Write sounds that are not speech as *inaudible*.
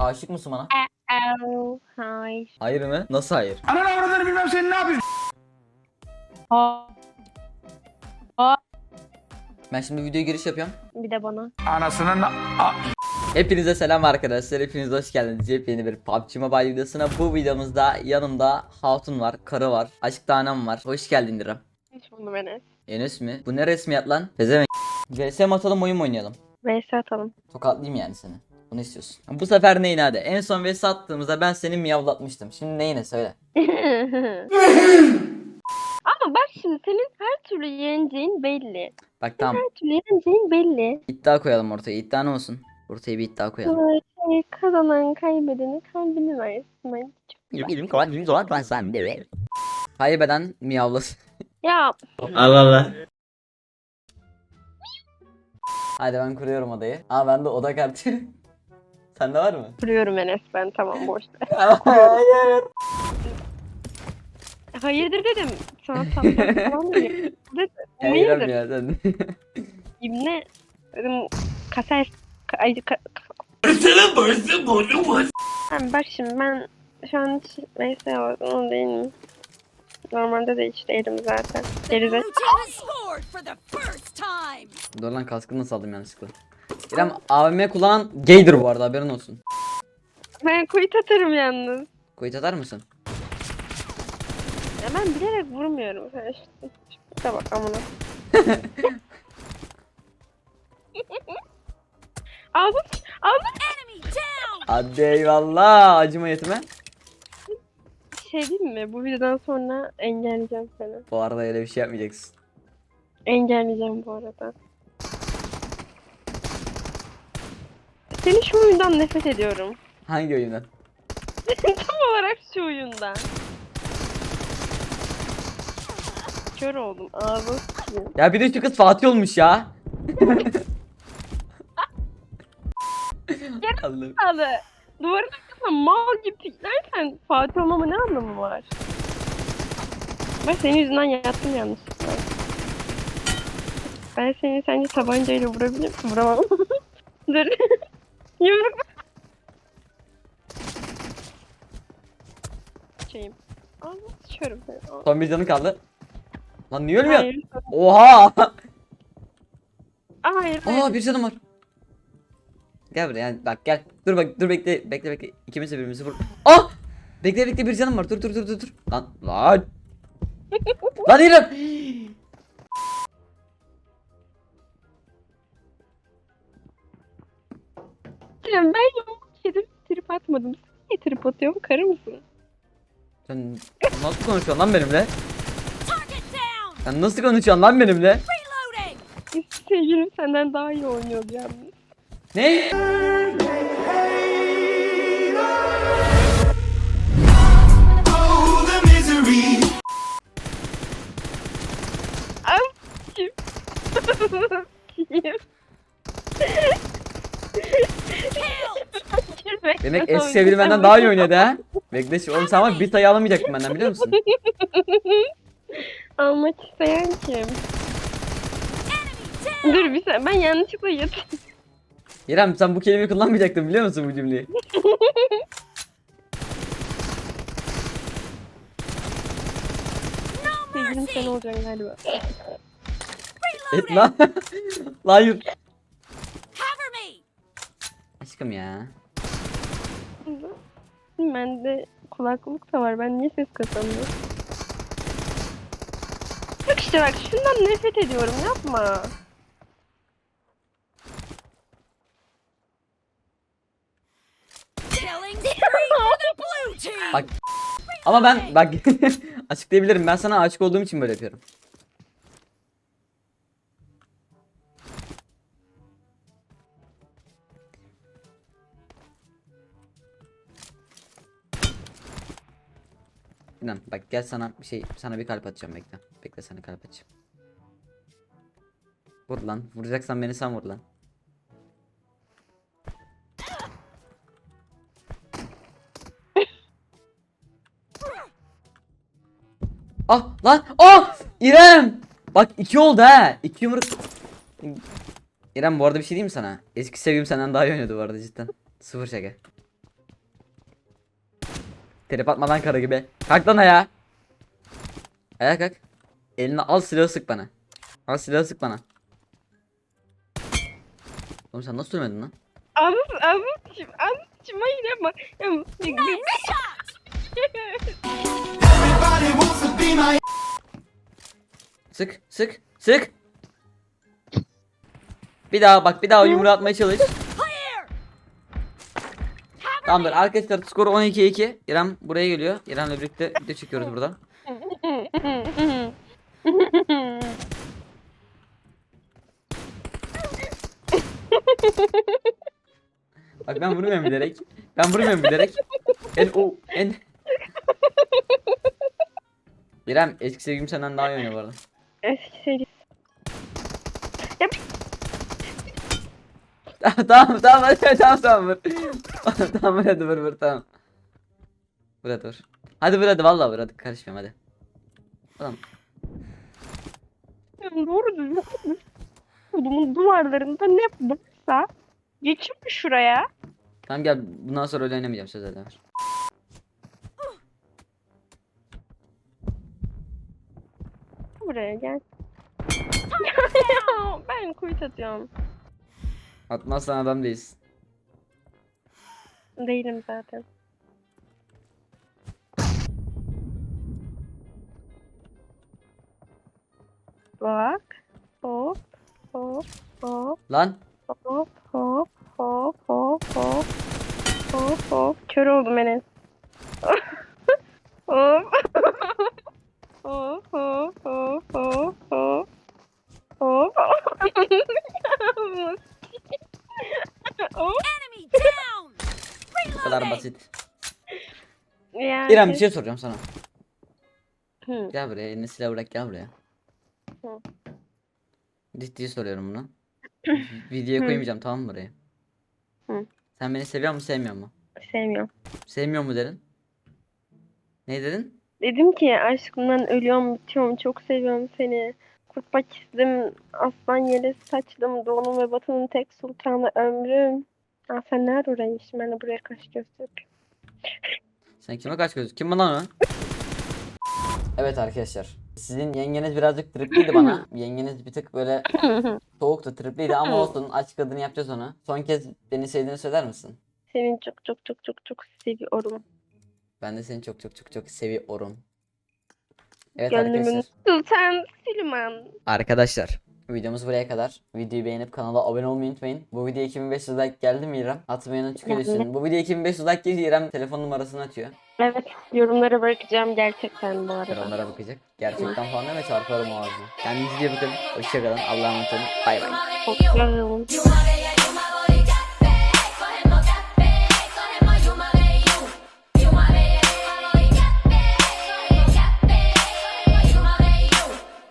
aşık mısın bana? Hayır. Hayır mı? Nasıl hayır? Ananı avradını bilmem senin ne yapıyorsun? Ha. Ben şimdi videoya giriş yapıyorum. Bir de bana. Anasının a- Hepinize selam arkadaşlar. Hepiniz hoş geldiniz. Yepyeni bir PUBG Mobile videosuna. Bu videomuzda yanımda Hatun var, karı var, aşk tanem var. Hoş geldin Diram. Hiç buldum Enes. Enes mi? Bu ne resmiyat lan? Pezevenk. VS mi atalım oyun mu oynayalım? Vs atalım. Tokatlayayım yani seni. Bunu istiyorsun. Bu sefer neyine hadi? En son VS attığımızda ben seni miyavlatmıştım. Şimdi neyine söyle. *laughs* Ama bak şimdi senin her türlü yeneceğin belli. Bak tamam. Her türlü yeneceğin belli. İddia koyalım ortaya. İddia ne olsun? Ortaya bir iddia koyalım. Şey, kazanan kaybedeni kalbini versin. Ben çok- Kaybeden miyavlasın. Ya Allah Allah. Hadi ben kuruyorum odayı. Aa bende oda kartı. Sende var mı? kuruyorum Enes ben tamam boş ver. *laughs* Hayır. Hayırdır dedim. Sana tatlı falan? Dedim, Hayır Hayırdır ya sen. *laughs* İbne dedim kaser ka, ay, ka, Abi bak şimdi ben şu an hiç neyse o değil mi? Normalde de hiç değilim zaten. Gerize Blue team has scored for the first time. Dur lan kaskını nasıl aldım yanlışlıkla. İrem AVM kullanan gaydir bu arada haberin olsun. Ben kuyut atarım yalnız. Kuyut atar mısın? Ya ben bilerek vurmuyorum. İşte. İşte bak amına. *laughs* Aldım. Aldım. Hadi eyvallah acıma yetime. Şey diyeyim mi? Bu videodan sonra engelleyeceğim seni. Bu arada öyle bir şey yapmayacaksın. Engelleyeceğim bu arada. Seni şu oyundan nefret ediyorum. Hangi oyundan? *laughs* Tam olarak şu oyundan. Kör oldum. Sıkayım. Ya bir de şu kız Fatih olmuş ya. *laughs* Allah'ım. Alı. Duvarın arkasına mal gibi piklersen Fatih olmama ne anlamı var? Ben senin yüzünden yattım yanlışlıkla. Ben seni sence tabancayla vurabilir miyim? Vuramam. *laughs* Dur. Yumruk. Şeyim. Ağzını sıçıyorum. Aa, Son bir canı kaldı. Lan niye ölmüyor? Hayır. Oha! Aa, Hayır. hayır. Aa bir canım var. Gel buraya yani bak gel. Dur bak dur bekle bekle bekle. İkimiz de birbirimizi vur. Ah! Bekle bekle bir canım var. Dur dur dur dur dur. Lan lan. *laughs* lan İrem. Ben yumruk yedim trip atmadım. Sen niye trip atıyorsun? Karı mısın? Sen nasıl konuşuyorsun lan benimle? Sen nasıl konuşuyorsun lan benimle? Reloading. Sevgilim senden daha iyi oynuyordu yalnız. Ne? Kim? *laughs* Kim? Demek eski sevgilim benden daha iyi oynadı ha. Bekle oğlum sen var bir sayı alamayacaktın benden biliyor musun? *laughs* Almak isteyen kim? Dur bir saniye ben yanlışlıkla yatırdım. İrem sen bu kelimeyi kullanmayacaktın biliyor musun bu cümleyi? Sevgilim sen olacaksın galiba. Et lan. *laughs* lan hayır. Aşkım ya. Bende kulaklık da var. Ben niye ses kasamıyorum? Bak işte bak şundan nefret ediyorum yapma. Bak. Ama ben bak *laughs* açıklayabilirim. Ben sana aşık olduğum için böyle yapıyorum. İnan bak gel sana bir şey sana bir kalp atacağım bekle. Bekle sana kalp atacağım. Vur lan. Vuracaksan beni sen vur lan. *laughs* Ah lan ah İrem bak iki oldu ha iki yumruk İrem bu arada bir şey diyeyim mi sana eski sevgilim senden daha iyi oynadı bu arada cidden sıfır şaka Trip atma lan karı gibi. Kalk lan ayağa. Ayağa kalk. Eline al silahı sık bana. Al silahı sık bana. Oğlum sen nasıl ölmedin lan? Anız, anızcım, anızcım hayır yapma. Ya, bir- Sık sık sık. Bir daha bak bir daha yumruğu atmaya çalış. Tamamdır arkadaşlar skor 12-2. İrem buraya geliyor. İrem'le birlikte video çekiyoruz burada. Bak ben vurmuyorum bilerek. Ben vurmuyorum bilerek. En o en İrem eski sevgilim senden daha iyi oynuyor bu arada. Eski sevgili. Tamam tamam hadi tamam tamam vur. tamam hadi vur vur tamam. Vur hadi vur. Hadi vur hadi vallahi vur hadi karışmıyorum hadi. Tamam. Doğru düzgün. Bunun duvarlarında ne varsa geçip şuraya. Tamam gel bundan sonra öyle oynamayacağım söz hadi ver. Buraya gel. ya *laughs* ben kuyut atıyorum. Atmazsan adam değilsin. Değilim zaten. Bak. Hop. Hop. Hop. Lan Hop. Hop. Hop. Hop. Hop. Hop. Hop. Kör oldum Enes. *laughs* hop. Hop. Hop. Hop. Hop. Hop. Hop. Enemy down! bu kadar Reloading! Basit. Yani. İrem bir şey soracağım sana. Hı. Gel buraya eline silah bırak gel buraya. Hı. Ciddi soruyorum bunu. Videoya koymayacağım tamam mı buraya? Hı. Sen beni seviyor musun sevmiyor musun? Sevmiyorum. Sevmiyor mu dedin? Ne dedin? Dedim ki aşkımdan ölüyorum bitiyorum çok seviyorum seni. Kurtmak istedim aslan yelesi saçlım doğunun ve batının tek sultanı ömrüm. Aa, sen nerede uğraymışsın ben de buraya kaç göz yapıyorum. Sen kime kaç göz? Kim lan o? Evet arkadaşlar. Sizin yengeniz birazcık tripliydi bana. *laughs* Yengeniz bir tık böyle *laughs* soğuk da tripliydi ama *laughs* olsun aç kadını yapacağız onu. Son kez beni sevdiğini söyler misin? Seni çok çok çok çok çok seviyorum. Ben de seni çok çok çok çok seviyorum. Evet Gönlümün arkadaşlar. sultan Süleyman. Arkadaşlar videomuz buraya kadar. Videoyu beğenip kanala abone olmayı unutmayın. Bu video 2500 like geldi mi İrem? Geldi. unutmayın. Bu video 2500 like gelince İrem telefon numarasını atıyor. Evet yorumlara bırakacağım gerçekten bu arada. Yorumlara bakacak. Gerçekten falan deme çarparım o ağzına. Kendinize iyi bakın. Hoşçakalın. Allah'a emanet olun. Bay bay. Hoşçakalın.